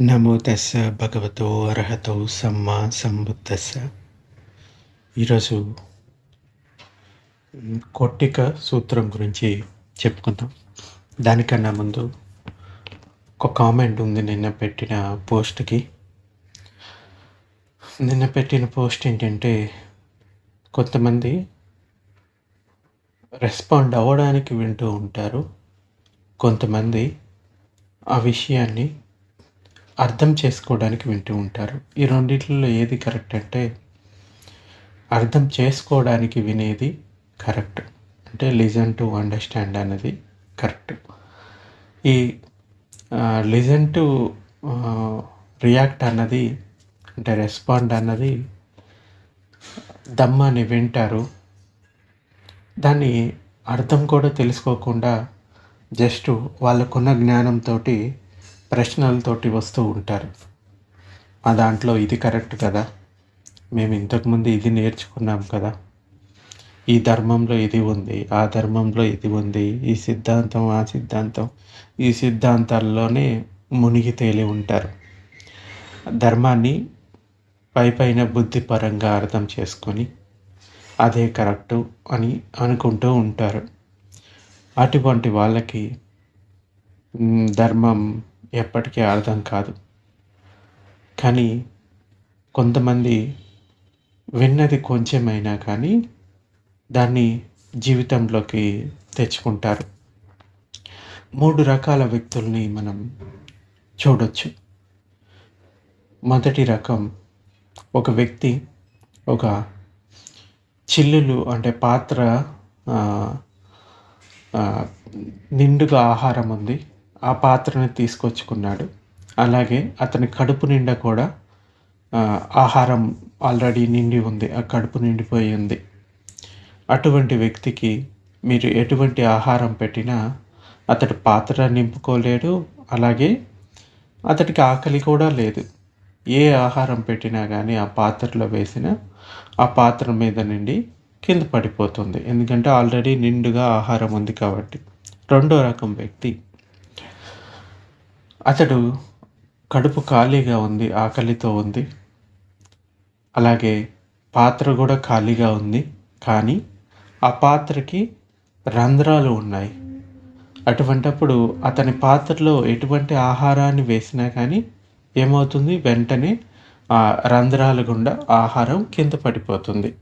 నమో తస్స భగవతో అర్హతో సమ్మా సంబుద్ధస్స ఈరోజు కొట్టిక సూత్రం గురించి చెప్పుకుందాం. దానికన్నా ముందు ఒక కామెంట్ ఉంది నిన్న పెట్టిన పోస్ట్కి. నిన్న పెట్టిన పోస్ట్ ఏంటంటే కొంతమంది రెస్పాండ్ అవ్వడానికి వింటూ ఉంటారు. కొంతమంది ఆ విషయాన్ని అర్థం చేసుకోవడానికి వింటూ ఉంటారు. ఈ రెండింటిలో ఏది కరెక్ట్ అంటే అర్థం చేసుకోవడానికి వినేది కరెక్ట్. అంటే లిజన్ టు అండర్స్టాండ్ అన్నది కరెక్ట్. ఈ లిజన్ టు రియాక్ట్ అన్నది అంటే రెస్పాండ్ అన్నది దమ్మని వింటారు. దాన్ని అర్థం కూడా తెలుసుకోకుండా జస్ట్ వాళ్ళకున్న జ్ఞానంతో ప్రశ్నలతోటి వస్తూ ఉంటారు. ఆ దాంట్లో ఇది కరెక్ట్ కదా? మేము ఇంతకుముందు ఇది నేర్చుకున్నాం కదా? ఈ ధర్మంలో ఇది ఉంది ఆ ధర్మంలో ఇది ఉంది ఈ సిద్ధాంతం ఆ సిద్ధాంతం ఈ సిద్ధాంతాల్లోనే మునిగి తేలి ఉంటారు. ధర్మాన్ని పై పైన బుద్ధిపరంగా అర్థం చేసుకొని అదే కరెక్టు అని అనుకుంటూ ఉంటారు. అటువంటి వాళ్ళకి ధర్మం ఎప్పటికీ అర్థం కాదు. కానీ కొంతమంది విన్నది కొంచెమైనా కానీ దాన్ని జీవితంలోకి తెచ్చుకుంటారు. మూడు రకాల వ్యక్తుల్ని మనం చూడొచ్చు. మొదటి రకం ఒక వ్యక్తి ఒక చిల్లులు అంటే పాత్ర నిండుగా ఆహారం ఉంది. ఆ పాత్రని తీసుకొచ్చుకున్నాడు. అలాగే అతని కడుపు నిండా కూడా ఆహారం ఆల్రెడీ నిండి ఉంది. ఆ కడుపు నిండిపోయి ఉంది. అటువంటి వ్యక్తికి మీరు ఎటువంటి ఆహారం పెట్టినా అతడు పాత్ర నింపుకోలేడు. అలాగే అతడికి ఆకలి కూడా లేదు. ఏ ఆహారం పెట్టినా కానీ ఆ పాత్రలో వేసిన ఆ పాత్ర మీద నుండి కింద పడిపోతుంది. ఎందుకంటే ఆల్రెడీ నిండుగా ఆహారం ఉంది కాబట్టి. రెండో రకం వ్యక్తి అతడు కడుపు ఖాళీగా ఉంది ఆకలితో ఉంది. అలాగే పాత్ర కూడా ఖాళీగా ఉంది. కానీ ఆ పాత్రకి రంధ్రాలు ఉన్నాయి. అటువంటప్పుడు అతని పాత్రలో ఎటువంటి ఆహారాన్ని వేసినా కానీ ఏమవుతుంది? వెంటనే ఆ రంధ్రాల గుండా ఆహారం కింద పడిపోతుంది.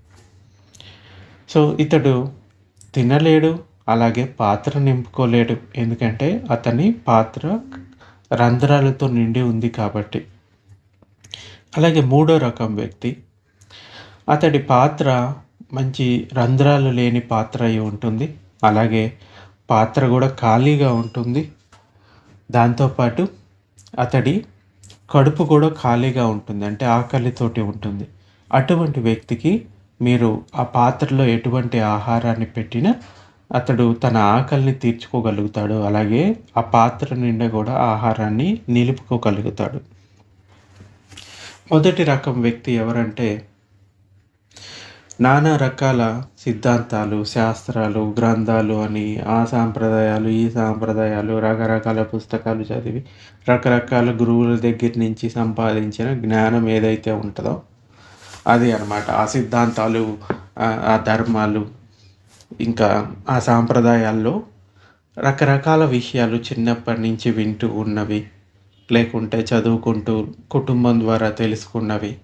సో ఇతడు తినలేడు అలాగే పాత్ర నింపుకోలేడు. ఎందుకంటే అతని పాత్ర రంధ్రాలతో నిండి ఉంది కాబట్టి. అలాగే మూడో రకం వ్యక్తి అతడి పాత్ర మంచి రంధ్రాలు లేని పాత్ర అయి ఉంటుంది. అలాగే పాత్ర కూడా ఖాళీగా ఉంటుంది. దాంతోపాటు అతడి కడుపు కూడా ఖాళీగా ఉంటుంది అంటే ఆకలితోటి ఉంటుంది. అటువంటి వ్యక్తికి మీరు ఆ పాత్రలో ఎటువంటి ఆహారాన్ని పెట్టినా అతడు తన ఆకలిని తీర్చుకోగలుగుతాడు. అలాగే ఆ పాత్ర నిండా కూడా ఆహారాన్ని నిలుపుకోగలుగుతాడు. మొదటి రకం వ్యక్తి ఎవరంటే నానా రకాల సిద్ధాంతాలు శాస్త్రాలు గ్రంథాలు అని ఆ సాంప్రదాయాలు ఈ సాంప్రదాయాలు రకరకాల పుస్తకాలు చదివి రకరకాల గురువుల దగ్గర నుంచి సంపాదించిన జ్ఞానం ఏదైతే ఉంటుందో అది అనమాట ఆ సిద్ధాంతాలు ఆ ధర్మాలు ఇంకా ఆ సాంప్రదాయాల్లో రకరకాల విషయాలు చిన్నప్పటి నుంచి వింటూ ఉన్నవి లేకుంటే చదువుకుంటూ కుటుంబం ద్వారా తెలుసుకున్నవి.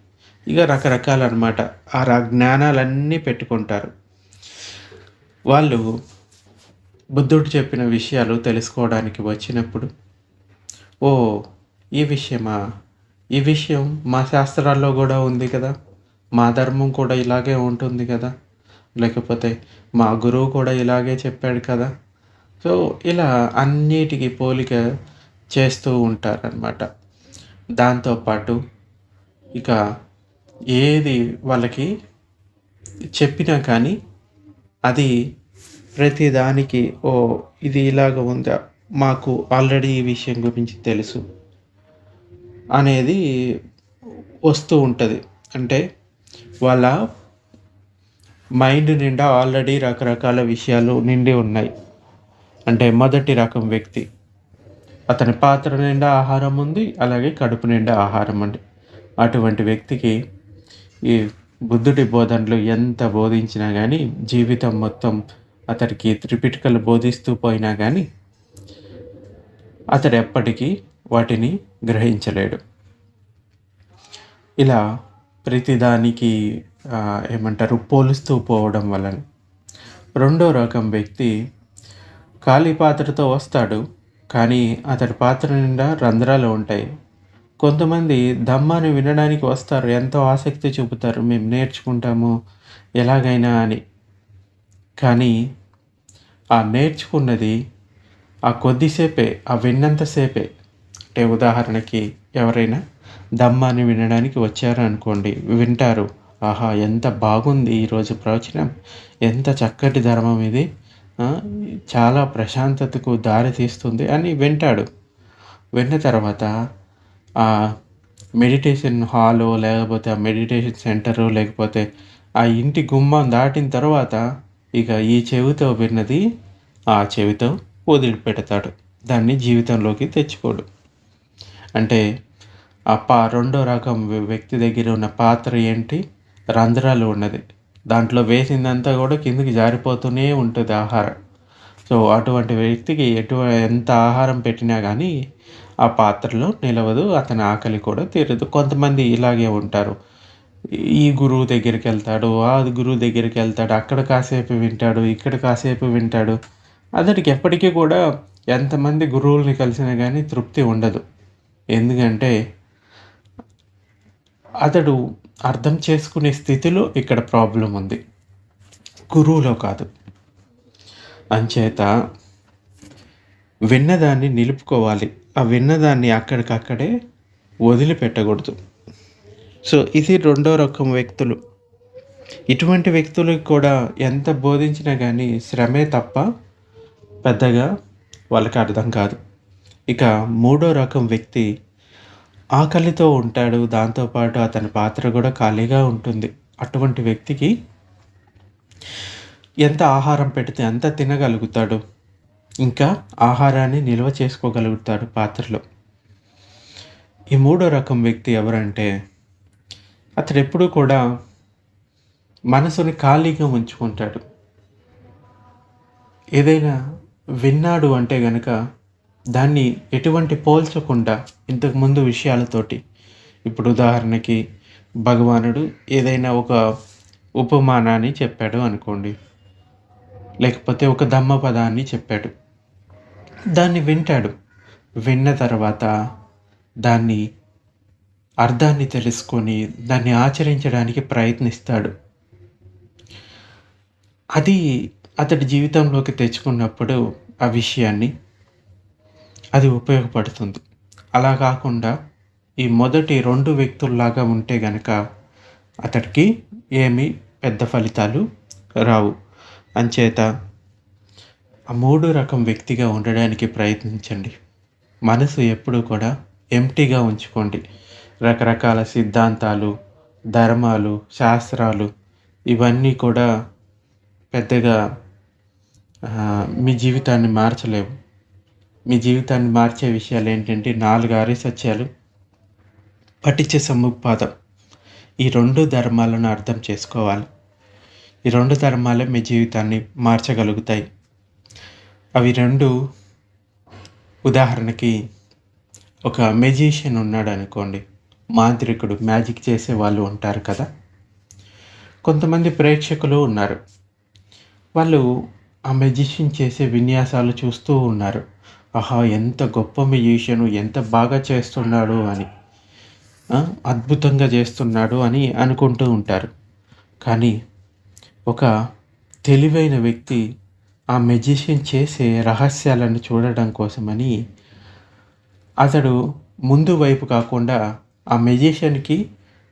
ఇక రకరకాలు అనమాట ఆ రా- జ్ఞానాలన్నీ పెట్టుకుంటారు. వాళ్ళు బుద్ధుడు చెప్పిన విషయాలు తెలుసుకోవడానికి వచ్చినప్పుడు ఓ ఈ విషయమా? ఈ విషయం మా శాస్త్రాల్లో కూడా ఉంది కదా. మా ధర్మం కూడా ఇలాగే ఉంటుంది కదా. లేకపోతే మా గురువు కూడా ఇలాగే చెప్పాడు కదా. సో ఇలా అన్నిటికీ పోలిక చేస్తూ ఉంటారనమాట దాంతోపాటు ఇక ఏది వాళ్ళకి చెప్పినా కానీ అది ప్రతిదానికి ఓ ఇది ఇలాగ ఉందా మాకు ఆల్రెడీ ఈ విషయం గురించి తెలుసు అనేది వస్తూ ఉంటుంది. అంటే వాళ్ళ మైండ్ నిండా ఆల్రెడీ రకరకాల విషయాలు నిండి ఉన్నాయి. అంటే మొదటి రకం వ్యక్తి. అతని పాత్ర నిండా ఆహారం ఉంది అలాగే కడుపు నిండా ఆహారం ఉంది. అటువంటి వ్యక్తికి ఈ బుద్ధుడి బోధనలు ఎంత బోధించినా కానీ జీవితం మొత్తం అతడికి త్రిపిటికలు బోధిస్తూ పోయినా కానీ అతడు ఎప్పటికీ వాటిని గ్రహించలేడు. ఇలా ప్రతిదానికి ఏమంటారు పోలుస్తూ పోవడం వలన. రెండో రకం వ్యక్తి ఖాళీ పాత్రతో వస్తాడు కానీ అతడి పాత్ర నిండా రంధ్రాలు ఉంటాయి. కొంతమంది ధమ్మాన్ని వినడానికి వస్తారు ఎంతో ఆసక్తి చూపుతారు మేము నేర్చుకుంటాము ఎలాగైనా అని. కానీ ఆ నేర్చుకున్నది ఆ కొద్దిసేపే ఆ విన్నంతసేపే. అంటే ఉదాహరణకి ఎవరైనా దమ్మాన్ని వినడానికి వచ్చారు అనుకోండి వింటారు. ఆహా ఎంత బాగుంది ఈరోజు ప్రవచనం. ఎంత చక్కటి ధర్మం ఇది. చాలా ప్రశాంతతకు దారి తీస్తుంది అని వింటాడు. విన్న తర్వాత ఆ మెడిటేషన్ హాలు లేకపోతే ఆ మెడిటేషన్ సెంటరు లేకపోతే ఆ ఇంటి గుమ్మం దాటిన తర్వాత ఇక ఈ చెవితో విన్నది ఆ చెవితో వదిలిపెడతాడు. దాన్ని జీవితంలోకి తెచ్చుకోడు. అంటే ఆ పా రెండో రకం వ్యక్తి దగ్గర ఉన్న పాత్ర ఏంటి? రంధ్రాలు ఉన్నది. దాంట్లో వేసిందంతా కూడా కిందికి జారిపోతూనే ఉంటుంది ఆహారం. సో అటువంటి వ్యక్తికి ఎటు ఎంత ఆహారం పెట్టినా కానీ ఆ పాత్రలో నిలవదు అతని ఆకలి కూడా తీరదు. కొంతమంది ఇలాగే ఉంటారు. ఈ గురువు దగ్గరికి వెళ్తాడు ఆ గురువు దగ్గరికి వెళ్తాడు అక్కడ కాసేపు వింటాడు ఇక్కడ కాసేపు వింటాడు. అతడికి ఎప్పటికీ కూడా ఎంతమంది గురువుల్ని కలిసినా కానీ తృప్తి ఉండదు. ఎందుకంటే అతడు అర్థం చేసుకునే స్థితిలో ఇక్కడ ప్రాబ్లం ఉంది. గురువులో కాదు. అంచేత విన్నదాన్ని నిలుపుకోవాలి. ఆ విన్నదాన్ని అక్కడికక్కడే వదిలిపెట్టకూడదు. సో ఇది రెండో రకం వ్యక్తులు. ఇటువంటి వ్యక్తులకు కూడా ఎంత బోధించినా కానీ శ్రమే తప్ప పెద్దగా వాళ్ళకి అర్థం కాదు. ఇక మూడో రకం వ్యక్తి ఆకలితో ఉంటాడు. దాంతోపాటు అతని పాత్ర కూడా ఖాళీగా ఉంటుంది. అటువంటి వ్యక్తికి ఎంత ఆహారం పెడితే అంత తినగలుగుతాడు. ఇంకా ఆహారాన్ని నిల్వ చేసుకోగలుగుతాడు పాత్రలో. ఈ మూడో రకం వ్యక్తి ఎవరంటే అతడు ఎప్పుడూ కూడా మనసుని ఖాళీగా ఉంచుకుంటాడు. ఏదైనా విన్నాడు అంటే గనక దాన్ని ఎటువంటి పోల్చకుండా ఇంతకుముందు విషయాలతోటి. ఇప్పుడు ఉదాహరణకి భగవానుడు ఏదైనా ఒక ఉపమానాన్ని చెప్పాడు అనుకోండి. లేకపోతే ఒక దమ్మ పదాన్ని చెప్పాడు. దాన్ని వింటాడు. విన్న తర్వాత దాన్ని అర్థాన్ని తెలుసుకొని దాన్ని ఆచరించడానికి ప్రయత్నిస్తాడు. అది అతడి జీవితంలోకి తెచ్చుకున్నప్పుడు ఆ విషయాన్ని అది ఉపయోగపడుతుంది. అలా కాకుండా ఈ మొదటి రెండు వ్యక్తుల్లాగా ఉంటే గనక అతడికి ఏమీ పెద్ద ఫలితాలు రావు. అంచేత ఆ మూడు రకం వ్యక్తిగా ఉండడానికి ప్రయత్నించండి. మనసు ఎప్పుడూ కూడా ఎంటీగా ఉంచుకోండి. రకరకాల సిద్ధాంతాలు ధర్మాలు శాస్త్రాలు ఇవన్నీ కూడా పెద్దగా మీ జీవితాన్ని మార్చలేవు. మీ జీవితాన్ని మార్చే విషయాలు ఏంటంటే నాలుగు ఆర్య సత్యాలు పఠించే సముపాదం. ఈ రెండు ధర్మాలను అర్థం చేసుకోవాలి. ఈ రెండు ధర్మాలే మీ జీవితాన్ని మార్చగలుగుతాయి. అవి రెండు ఉదాహరణకి ఒక మెజిషియన్ ఉన్నాడు అనుకోండి. మాంత్రికుడు మ్యాజిక్ చేసే వాళ్ళు ఉంటారు కదా. కొంతమంది ప్రేక్షకులు ఉన్నారు. వాళ్ళు ఆ మెజిషియన్ చేసే విన్యాసాలు చూస్తూ ఉన్నారు. ఆహా ఎంత గొప్ప మెజిషియన్ ఎంత బాగా చేస్తున్నాడు అని అద్భుతంగా చేస్తున్నాడు అని అనుకుంటూ ఉంటారు. కానీ ఒక తెలివైన వ్యక్తి ఆ మెజిషియన్ చేసే రహస్యాలను చూడడం కోసమని అతడు ముందు వైపు కాకుండా ఆ మెజిషియన్కి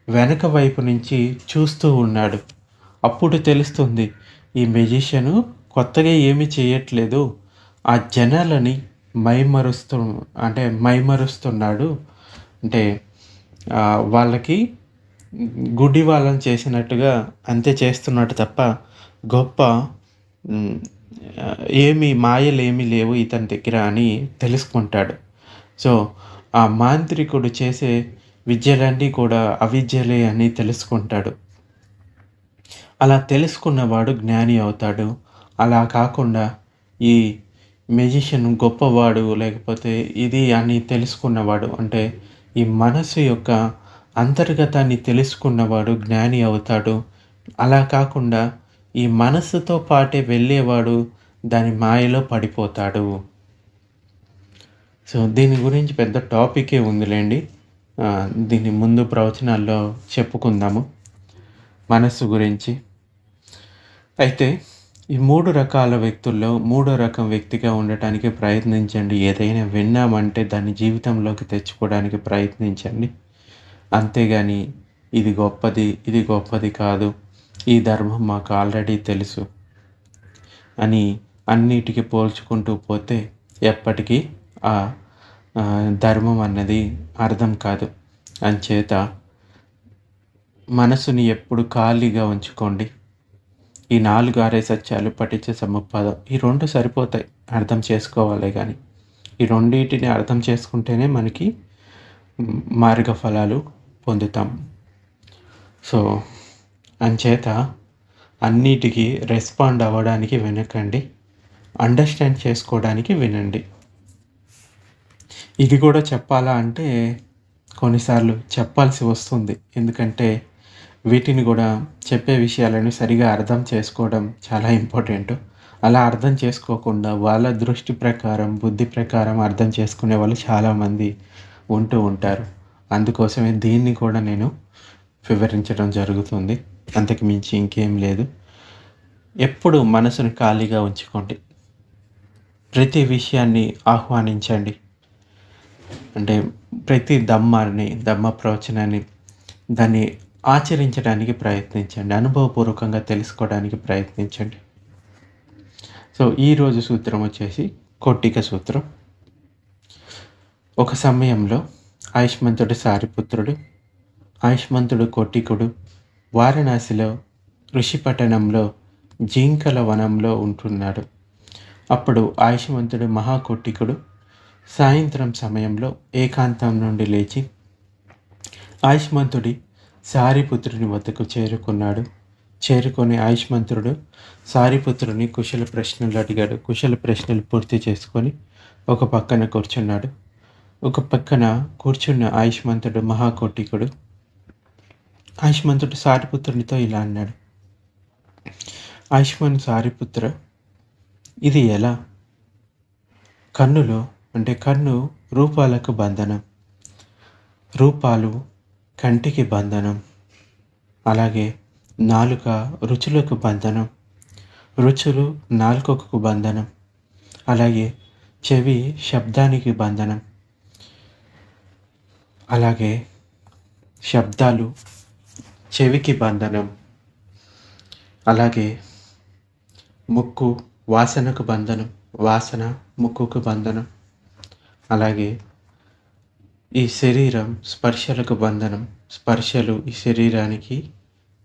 వెనక వైపు నుంచి చూస్తూ ఉన్నాడు. అప్పుడు తెలుస్తుంది ఈ మెజిషియను కొత్తగా ఏమి చేయట్లేదు. ఆ జనాలని మైమరుస్తు అంటే మైమరుస్తున్నాడు అంటే వాళ్ళకి గుడ్డి వాళ్ళని చేసినట్టుగా అంతే చేస్తున్నాడు తప్ప గొప్ప ఏమి మాయలు ఏమీ లేవు ఇతని దగ్గర అని తెలుసుకుంటాడు. సో ఆ మాంత్రికుడు చేసే విద్యలన్నీ కూడా అవిద్యలే అని తెలుసుకుంటాడు. అలా తెలుసుకున్నవాడు జ్ఞాని అవుతాడు. అలా కాకుండా ఈ మెజిషియన్ గొప్పవాడు లేకపోతే ఇది అని తెలుసుకున్నవాడు అంటే ఈ మనసు యొక్క అంతర్గతాన్ని తెలుసుకున్నవాడు జ్ఞాని అవుతాడు. అలా కాకుండా ఈ మనస్సుతో పాటే వెళ్ళేవాడు దాని మాయలో పడిపోతాడు. సో దీని గురించి పెద్ద టాపికే ఉందిలేండి. దీని ముందు ప్రవచనాల్లో చెప్పుకుందాము. మనస్సు గురించి. అయితే ఈ మూడు రకాల వ్యక్తుల్లో మూడో రకం వ్యక్తిగా ఉండటానికి ప్రయత్నించండి. ఏదైనా విన్నామంటే దాన్ని జీవితంలోకి తెచ్చుకోవడానికి ప్రయత్నించండి. అంతేగాని ఇది గొప్పది ఇది గొప్పది కాదు. ఈ ధర్మం మాకు ఆల్రెడీ తెలుసు అని అన్నిటికీ పోల్చుకుంటూ పోతే ఎప్పటికీ ఆ ధర్మం అన్నది అర్థం కాదు. అంచేత మనసుని ఎప్పుడు ఖాళీగా ఉంచుకోండి. ఈ నాలుగు ఆరే సత్యాలు పఠించే సముపాదం ఈ రెండు సరిపోతాయి అర్థం చేసుకోవాలి కానీ ఈ రెండింటిని అర్థం చేసుకుంటేనే మనకి మార్గ ఫలాలు పొందుతాం. సో అంచేత అన్నిటికీ రెస్పాండ్ అవ్వడానికి వినకండి అండర్స్టాండ్ చేసుకోవడానికి వినండి. ఇది కూడా చెప్పాలా అంటే కొన్నిసార్లు చెప్పాల్సి వస్తుంది. ఎందుకంటే వీటిని కూడా చెప్పే విషయాలను సరిగా అర్థం చేసుకోవడం చాలా ఇంపార్టెంట్. అలా అర్థం చేసుకోకుండా వాళ్ళ దృష్టి ప్రకారం బుద్ధి ప్రకారం అర్థం చేసుకునే వాళ్ళు చాలామంది ఉంటూ ఉంటారు. అందుకోసమే దీన్ని కూడా నేను వివరించడం జరుగుతుంది. అంతకు మించి ఇంకేం లేదు. ఎప్పుడు మనసును ఖాళీగా ఉంచుకోండి. ప్రతి విషయాన్ని ఆహ్వానించండి. అంటే ప్రతి దమ్మాన్ని దమ్మ ప్రవచనాన్ని దాన్ని ఆచరించడానికి ప్రయత్నించండి. అనుభవపూర్వకంగా తెలుసుకోవడానికి ప్రయత్నించండి. సో ఈరోజు సూత్రం వచ్చేసి కొట్టిక సూత్రం. ఒక సమయంలో ఆయుష్మంతుడు సారిపుత్రుడు ఆయుష్మంతుడు కొట్టికుడు వారణాసిలో ఋషిపట్టణంలో జింకల వనంలో ఉంటున్నాడు. అప్పుడు ఆయుష్మంతుడు మహాకొట్టికుడు సాయంత్రం సమయంలో ఏకాంతం నుండి లేచి ఆయుష్మంతుడి సారిపుత్రుని వద్దకు చేరుకున్నాడు. చేరుకొని ఆయుష్మంతుడు సారిపుత్రుని కుశల ప్రశ్నలు అడిగాడు. కుశల ప్రశ్నలు పూర్తి చేసుకొని ఒక పక్కన కూర్చున్నాడు. ఒక పక్కన కూర్చున్న ఆయుష్మంతుడు మహాకోటికుడు ఆయుష్మంతుడు సారిపుత్రునితో ఇలా అన్నాడు. ఆయుష్మాన్ సారిపుత్ర ఇది ఎలా? కన్నులో అంటే కన్ను రూపాలకు బంధనం. రూపాలు కంటికి బంధనం అలాగే నాలుక రుచులకు బంధనం రుచులు నాలుకకు బంధనం అలాగే చెవి శబ్దానికి బంధనం అలాగే శబ్దాలు చెవికి బంధనం అలాగే ముక్కు వాసనకు బంధనం వాసన ముక్కుకు బంధనం అలాగే ఈ శరీరం స్పర్శలకు బంధనం స్పర్శలు ఈ శరీరానికి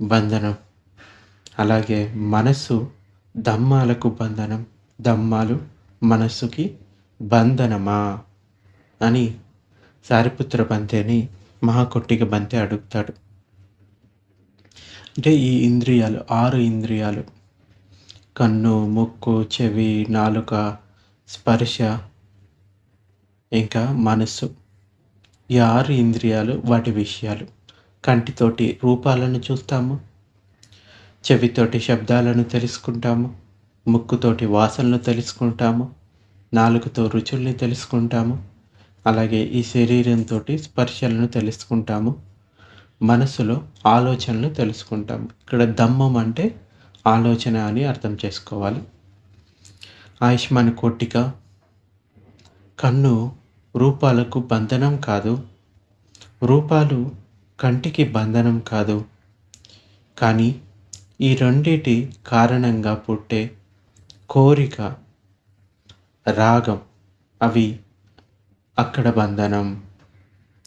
బంధనం. అలాగే మనస్సు దమ్మాలకు బంధనం దమ్మాలు మనస్సుకి బంధనమా అని సారిపుత్ర బంతేని మహాకొట్టిక బంతే అడుగుతాడు. అంటే ఈ ఇంద్రియాలు ఆరు ఇంద్రియాలు కన్ను ముక్కు చెవి నాలుక స్పర్శ ఇంకా మనస్సు. ఈ ఆరు ఇంద్రియాలు వాటి విషయాలు. కంటితోటి రూపాలను చూస్తాము. చెవితోటి శబ్దాలను తెలుసుకుంటాము. ముక్కుతోటి వాసనలు తెలుసుకుంటాము. నాలుగుతో రుచుల్ని తెలుసుకుంటాము. అలాగే ఈ శరీరంతో స్పర్శలను తెలుసుకుంటాము. మనసులో ఆలోచనలు తెలుసుకుంటాము. ఇక్కడ దమ్మం అంటే ఆలోచన అని అర్థం చేసుకోవాలి. ఆయుష్మాన్ కోటిక. కన్ను రూపాలకు బంధనం కాదు. రూపాలు కంటికి బంధనం కాదు. కానీ ఈ రెండిటి కారణంగా పుట్టే కోరిక రాగం అవి అక్కడ బంధనం.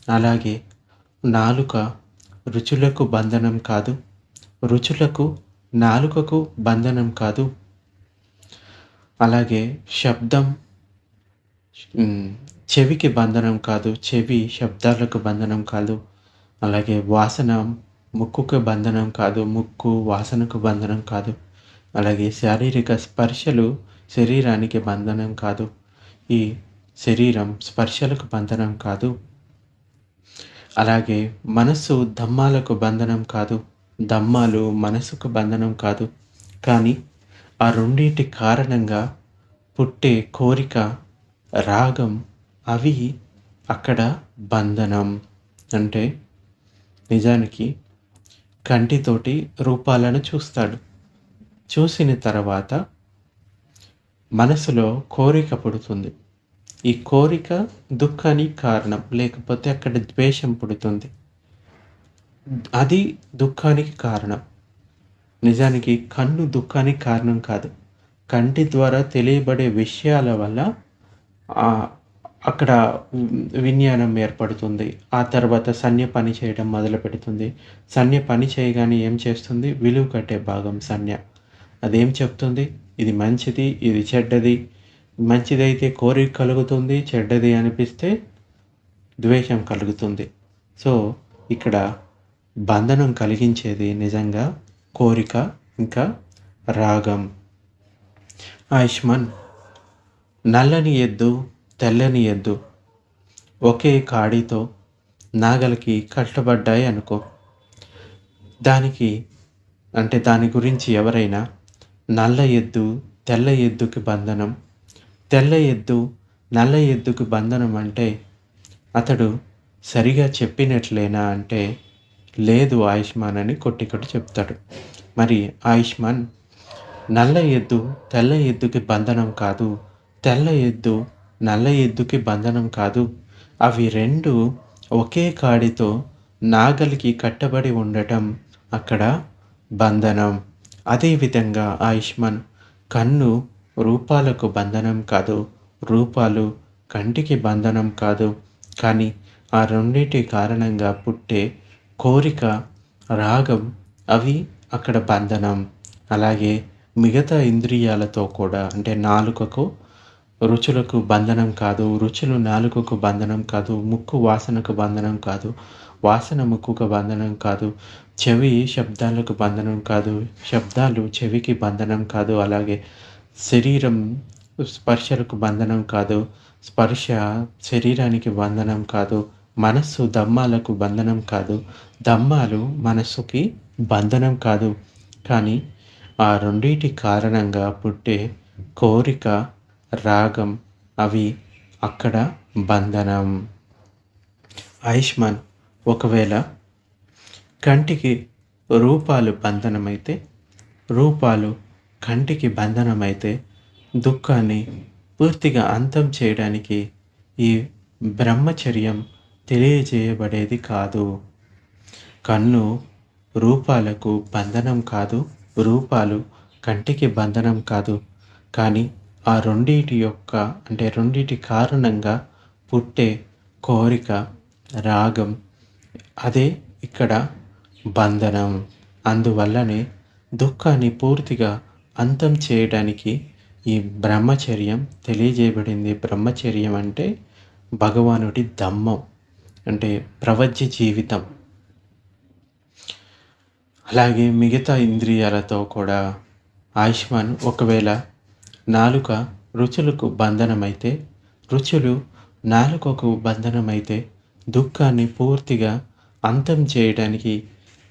అలాగే నాలుక రుచులకు బంధనం కాదు. రుచులకు నాలుకకు బంధనం కాదు. అలాగే శబ్దం హ్మ్. చెవికి బంధనం కాదు. చెవి శబ్దాలకు బంధనం కాదు. అలాగే వాసన ముక్కుకు బంధనం కాదు. ముక్కు వాసనకు బంధనం కాదు. అలాగే శారీరక స్పర్శలు శరీరానికి బంధనం కాదు. ఈ శరీరం స్పర్శలకు బంధనం కాదు. అలాగే మనస్సు దమ్మాలకు బంధనం కాదు. దమ్మాలు మనసుకు బంధనం కాదు. కానీ ఆ రెండిటి కారణంగా పుట్టే కోరిక, రాగం అవి అక్కడ బంధనం. అంటే నిజానికి కంటితోటి రూపాలను చూస్తాడు. చూసిన తర్వాత మనసులో కోరిక పుడుతుంది. ఈ కోరిక దుఃఖానికి కారణం. లేకపోతే అక్కడ ద్వేషం పుడుతుంది. అది దుఃఖానికి కారణం. నిజానికి కన్ను దుఃఖానికి కారణం కాదు. కంటి ద్వారా తెలియబడే విషయాల వల్ల అక్కడ విజ్ఞానం ఏర్పడుతుంది. ఆ తర్వాత సంజ్ఞ పని చేయడం మొదలుపెడుతుంది. సంజ్ఞ పని చేయగానే ఏం చేస్తుంది? విలువ కట్టే భాగం సంజ్ఞ. అదేం చెప్తుంది? ఇది మంచిది, ఇది చెడ్డది. మంచిదైతే కోరిక కలుగుతుంది. చెడ్డది అనిపిస్తే ద్వేషం కలుగుతుంది. సో, ఇక్కడ బంధనం కలిగించేది నిజంగా కోరిక, ఇంకా రాగం. ఆయుష్మాన్ నల్లని ఎద్దు, తెల్లని ఎద్దు ఒకే కాడితో నాగలికి కట్టబడ్డాయి అనుకో. దానికి అంటే దాని గురించి ఎవరైనా నల్ల ఎద్దు, తెల్ల ఎద్దుకి బంధనం. తెల్ల ఎద్దు, నల్ల ఎద్దుకి బంధనం అంటే అతడు సరిగా చెప్పినట్లేనా అంటే లేదు ఆయుష్మాన్ అని కొట్టికొట్టి చెప్తాడు. మరి ఆయుష్మాన్ నల్ల ఎద్దు తెల్ల ఎద్దుకి బంధనం కాదు. తెల్ల ఎద్దు నల్ల ఎద్దుకి బంధనం కాదు. అవి రెండు ఒకే కాడితో నాగలికి కట్టబడి ఉండటం అక్కడ బంధనం. అదేవిధంగా ఆయుష్మాన్ కన్ను రూపాలకు బంధనం కాదు. రూపాలు కంటికి బంధనం కాదు. కానీ ఆ రెండింటి కారణంగా పుట్టే కోరిక, రాగం అవి అక్కడ బంధనం. అలాగే మిగతా ఇంద్రియాలతో కూడా అంటే నాలుకకు రుచులకు బంధనం కాదు. రుచులు నాలుకకు బంధనం కాదు. ముక్కు వాసనకు బంధనం కాదు. వాసన ముక్కుకు బంధనం కాదు. చెవి శబ్దాలకు బంధనం కాదు. శబ్దాలు చెవికి బంధనం కాదు. అలాగే శరీరం స్పర్శలకు బంధనం కాదు. స్పర్శ శరీరానికి బంధనం కాదు. మనస్సు దమ్మాలకు బంధనం కాదు. దమ్మాలు మనస్సుకి బంధనం కాదు. కానీ ఆ రెండింటి కారణంగా పుట్టే కోరిక, రాగం అవి అక్కడ బంధనం. ఆయుష్మాన్ ఒకవేళ కంటికి రూపాలు బంధనమైతే, రూపాలు కంటికి బంధనమైతే దుఃఖాన్ని పూర్తిగా అంతం చేయడానికి ఈ బ్రహ్మచర్యం తెలియజేయబడేది కాదు. కన్ను రూపాలకు బంధనం కాదు. రూపాలు కంటికి బంధనం కాదు. కానీ ఆ రెండిటి యొక్క అంటే రెండిటి కారణంగా పుట్టే కోరిక, రాగం అదే ఇక్కడ బంధనం. అందువల్లనే దుఃఖాన్ని పూర్తిగా అంతం చేయడానికి ఈ బ్రహ్మచర్యం తెలియజేయబడింది. బ్రహ్మచర్యం అంటే భగవానుడి ధమ్మం. అంటే ప్రవజ్య జీవితం. అలాగే మిగతా ఇంద్రియాలతో కూడా ఆయుష్మాన్ ఒకవేళ నాలుక రుచులకు బంధనమైతే, రుచులు నాలుకకు బంధనమైతే దుఃఖాన్ని పూర్తిగా అంతం చేయడానికి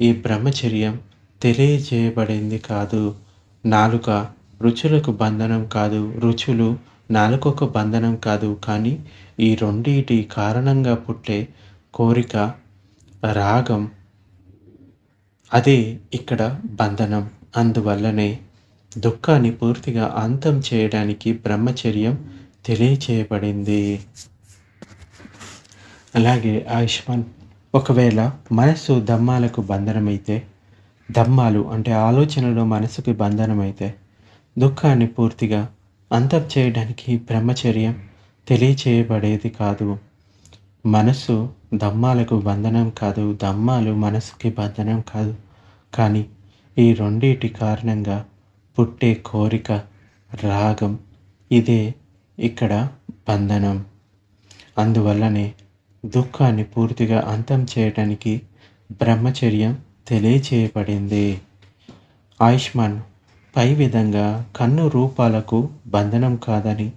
ఈ బ్రహ్మచర్యం తెలియజేయబడింది కాదు. నాలుక రుచులకు బంధనం కాదు. రుచులు నాలుకకు బంధనం కాదు. కానీ ఈ రెండిటి కారణంగా పుట్టే కోరిక, రాగం అదే ఇక్కడ బంధనం. అందువల్లనే దుఃఖాన్ని పూర్తిగా అంతం చేయడానికి బ్రహ్మచర్యం తెలియచేయబడింది. అలాగే ఆయుష్మాన్ ఒకవేళ మనస్సు దమ్మాలకు బంధనమైతే, దమ్మాలు అంటే ఆలోచనలు మనసుకి బంధనమైతే దుఃఖాన్ని పూర్తిగా అంతం చేయడానికి బ్రహ్మచర్యం తెలియచేయబడేది కాదు. మనసు దమ్మాలకు బంధనం కాదు. దమ్మాలు మనసుకి బంధనం కాదు. కానీ ఈ రెండిటి కారణంగా పుట్టే కోరిక, రాగం ఇదే ఇక్కడ బంధనం. అందువల్లనే దుఃఖాన్ని పూర్తిగా అంతం చేయడానికి బ్రహ్మచర్యం తెలియచేయబడింది. ఆయుష్మాన్ పై విధంగా కన్ను రూపాలకు బంధనం కాదని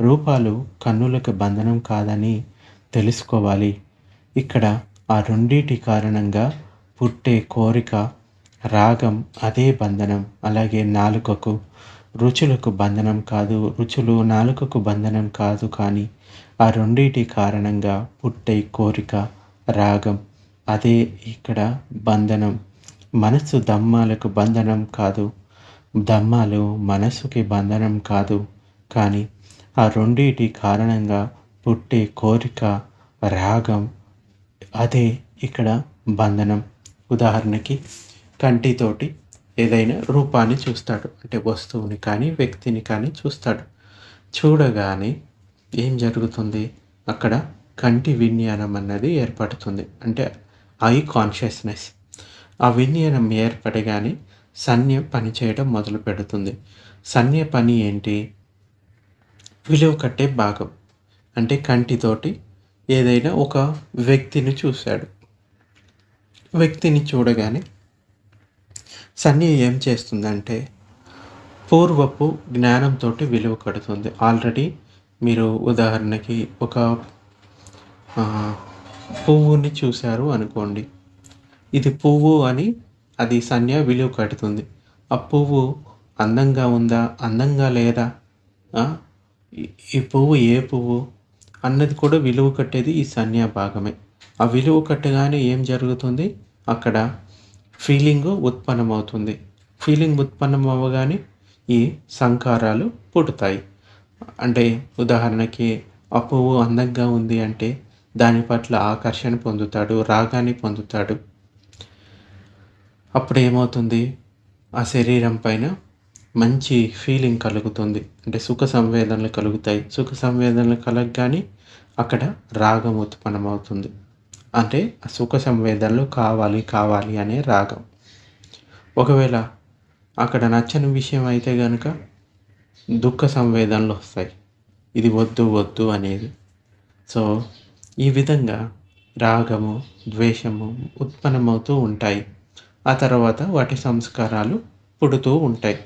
రూపాలు కన్నులకు బంధనం కాదని తెలుసుకోవాలి. ఇక్కడ ఆ రెండింటి కారణంగా పుట్టే కోరిక రాగం అదే బంధనం అలాగే నాలుకకు రుచులకు బంధనం కాదు రుచులు నాలుకకు బంధనం కాదు కానీ ఆ రెండింటి కారణంగా పుట్టే కోరిక రాగం. అదే ఇక్కడ బంధనం. మనస్సు దమ్మాలకు బంధనం కాదు. దమ్మాలు మనస్సుకి బంధనం కాదు కానీ ఆ రెండిటి కారణంగా పుట్టే కోరిక రాగం. అదే ఇక్కడ బంధనం. ఉదాహరణకి కంటితోటి ఏదైనా రూపాన్ని చూస్తాడు. అంటే వస్తువుని కానీ వ్యక్తిని కానీ చూస్తాడు. చూడగానే ఏం జరుగుతుంది? అక్కడ కంటి విజ్ఞానం అన్నది ఏర్పడుతుంది. అంటే ఐ కాన్షియస్నెస్. ఆ విజ్ఞానం ఏర్పడగానే సన్య పని చేయడం మొదలు పెడుతుంది. సన్య పని ఏంటి? విలువ కట్టే భాగం. అంటే కంటితోటి ఏదైనా ఒక వ్యక్తిని చూశాడు. వ్యక్తిని చూడగానే సన్నీ ఏం చేస్తుందంటే పూర్వపు జ్ఞానంతో విలువ కడుతుంది. ఆల్రెడీ మీరు ఉదాహరణకి ఒక పువ్వుని చూశారు అనుకోండి. ఇది పువ్వు అని అది సన్య విలువ కడుతుంది. ఆ పువ్వు అందంగా ఉందా అందంగా లేదా? ఈ పువ్వు ఏ పువ్వు? అన్నది కూడా విలువ కట్టేది ఈ సన్యా భాగమే. ఆ విలువ కట్టగానే ఏం జరుగుతుంది? అక్కడ ఫీలింగ్ ఉత్పన్నమవుతుంది. ఫీలింగ్ ఉత్పన్నం అవ్వగానే ఈ సంకారాలు పుడతాయి అంటే ఉదాహరణకి ఆ పువ్వు అందంగా ఉంది అంటే దాని పట్ల ఆకర్షణ పొందుతాడు రాగాన్ని పొందుతాడు. అప్పుడు ఏమవుతుంది? ఆ శరీరం పైన మంచి ఫీలింగ్ కలుగుతుంది. అంటే సుఖ సంవేదనలు కలుగుతాయి. సుఖ సంవేదనలు కలగగానే అక్కడ రాగం ఉత్పన్నమవుతుంది. అంటే సుఖ సంవేదనలు కావాలి కావాలి అనే రాగం. ఒకవేళ అక్కడ నచ్చని విషయం అయితే కనుక దుఃఖ సంవేదనలు వస్తాయి. ఇది వద్దు వద్దు అనేది. సో ఈ విధంగా రాగము ద్వేషము ఉత్పన్నమవుతూ ఉంటాయి. ఆ తర్వాత వాటి సంస్కారాలు పుడుతూ ఉంటాయి.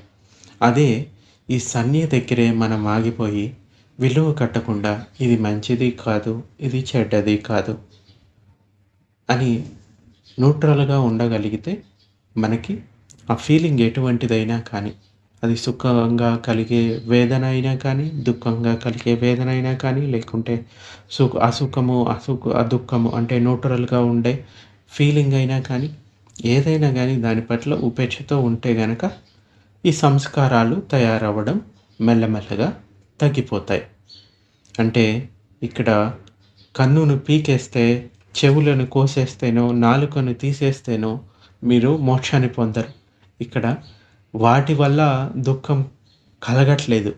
అదే ఈ సన్య దగ్గరే మనం ఆగిపోయి విలువ కట్టకుండా ఇది మంచిది కాదు ఇది చెడ్డది కాదు అని న్యూట్రల్గా ఉండగలిగితే మనకి ఆ ఫీలింగ్ ఎటువంటిదైనా కానీ అది సుఖంగా కలిగే వేదన అయినా కానీ దుఃఖంగా కలిగే వేదన అయినా కానీ లేకుంటే సుఖ అసుఖము అసుఖ అదుఃఖము అంటే న్యూట్రల్గా ఉండే ఫీలింగ్ అయినా కానీ ఏదైనా కానీ దాని పట్ల ఉపేక్షతో ఉంటే గనక ఈ సంస్కారాలు తయారవ్వడం మెల్లమెల్లగా తగ్గిపోతాయి. అంటే ఇక్కడ కన్నును పీకేస్తే చెవులను కోసేస్తేనో నాలుకను తీసేస్తేనో మీరు మోక్షాన్ని పొందరు. ఇక్కడ వాటి వల్ల దుఃఖం కలగట్లేదు.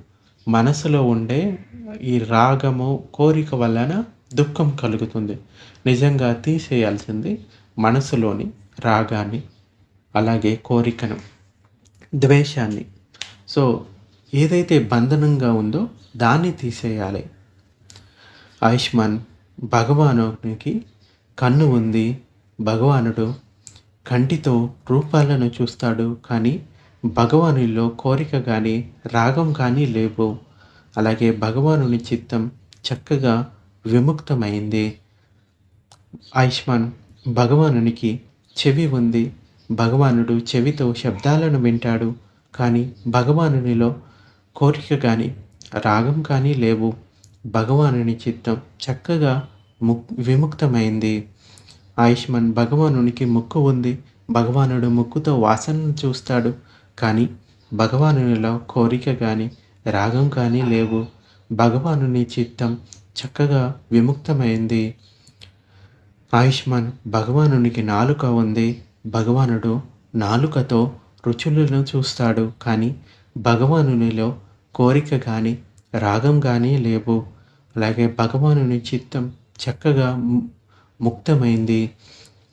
మనసులో ఉండే ఈ రాగము కోరిక వలన దుఃఖం కలుగుతుంది. నిజంగా తీసేయాల్సింది మనసులోని రాగాన్ని అలాగే కోరికను ద్వేషాన్ని. సో ఏదైతే బంధనంగా ఉందో దాన్ని తీసేయాలి. ఆయుష్మాన్ భగవానునికి కన్ను ఉంది. భగవానుడు కంటితో రూపాలను చూస్తాడు కానీ భగవానులో కోరిక కానీ రాగం కానీ లేవు. అలాగే భగవానుని చిత్తం చక్కగా విముక్తమైంది. ఆయుష్మాన్ భగవానునికి చెవి ఉంది. భగవానుడు చెవితో శబ్దాలను వింటాడు కానీ భగవానునిలో కోరిక కానీ రాగం కానీ లేవు. భగవానుని చిత్తం చక్కగా ముక్ విముక్తమైంది. ఆయుష్మాన్ భగవానునికి ముక్కు ఉంది. భగవానుడు ముక్కుతో వాసనను చూస్తాడు. కానీ భగవానునిలో కోరిక కానీ రాగం కానీ లేవు. భగవానుని చిత్తం చక్కగా విముక్తమైంది. ఆయుష్మాన్ భగవానునికి నాలుక ఉంది. భగవానుడు నాలుకతో రుచులను చూస్తాడు. కానీ భగవానునిలో కోరిక కానీ రాగం కానీ లేవు. అలాగే భగవానుని చిత్తం చక్కగా ముక్తమైంది.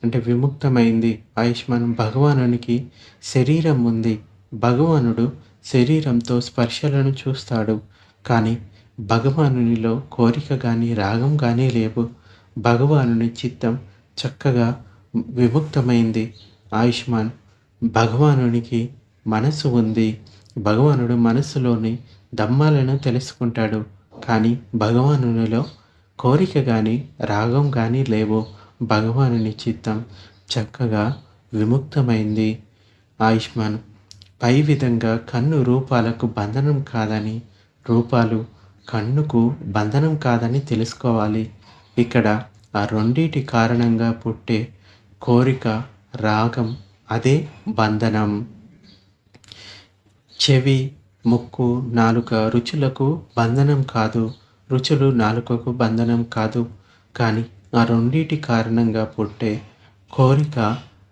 అంటే విముక్తమైంది. ఆయుష్మాన్ భగవానునికి శరీరం ఉంది. భగవానుడు శరీరంతో స్పర్శలను చూస్తాడు. కానీ భగవానునిలో కోరిక కానీ రాగం కానీ లేవు. భగవానుని చిత్తం చక్కగా విముక్తమైంది. ఆయుష్మాన్ భగవానునికి మనసు ఉంది. భగవానుడు మనసులోని దమ్మాలను తెలుసుకుంటాడు. కానీ భగవానునిలో కోరిక కానీ రాగం కానీ లేవు భగవానుని చిత్తం చక్కగా విముక్తమైంది. ఆయుష్మాన్ పై విధంగా కన్ను రూపాలకు బంధనం కాదని రూపాలు కన్నుకు బంధనం కాదని తెలుసుకోవాలి. ఇక్కడ ఆ రెండిటి కారణంగా పుట్టే కోరిక రాగం అదే బంధనం. చెవి ముక్కు నాలుక రుచులకు బంధనం కాదు. రుచులు నాలుకకు బంధనం కాదు. కానీ ఆ రెండిటి కారణంగా పుట్టే కోరిక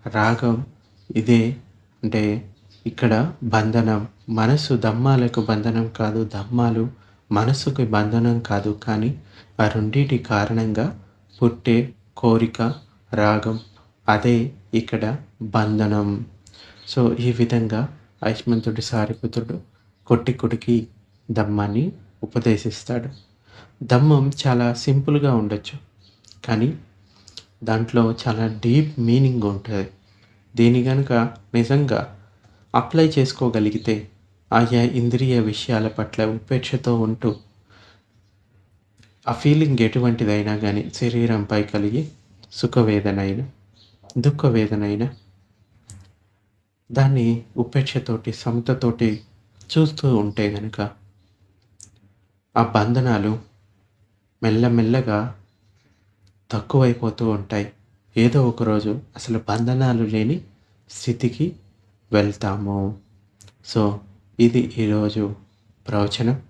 రాగం ఇదే అంటే ఇక్కడ బంధనం. మనసు దమ్మాలకు బంధనం కాదు. దమ్మాలు మనసుకు బంధనం కాదు. కానీ ఆ రెండింటి కారణంగా పుట్టే కోరిక రాగం అదే ఇక్కడ బంధనం. సో ఈ విధంగా ఐష్మంతుడి సారిపుత్రుడు కొట్టి కొడికి దమ్మాన్ని ఉపదేశిస్తాడు. దమ్మం చాలా సింపుల్గా ఉండొచ్చు. కానీ దాంట్లో చాలా డీప్ మీనింగ్ ఉంటుంది. దీని కనుక నిజంగా అప్లై చేసుకోగలిగితే ఆయా ఇంద్రియ విషయాల పట్ల ఉపేక్షతో ఉంటూ ఆ ఫీలింగ్ ఎటువంటిదైనా కానీ శరీరంపై కలిగి సుఖవేదనైనా దుఃఖవేదనైనా దాన్ని ఉపేక్షతోటి సమతతోటి చూస్తూ ఉంటే కనుక ఆ బంధనాలు మెల్లమెల్లగా తక్కువైపోతూ ఉంటాయి. ఏదో ఒకరోజు అసలు బంధనాలు లేని స్థితికి వెళ్తాము. సో ఇది ఈరోజు ప్రవచనం.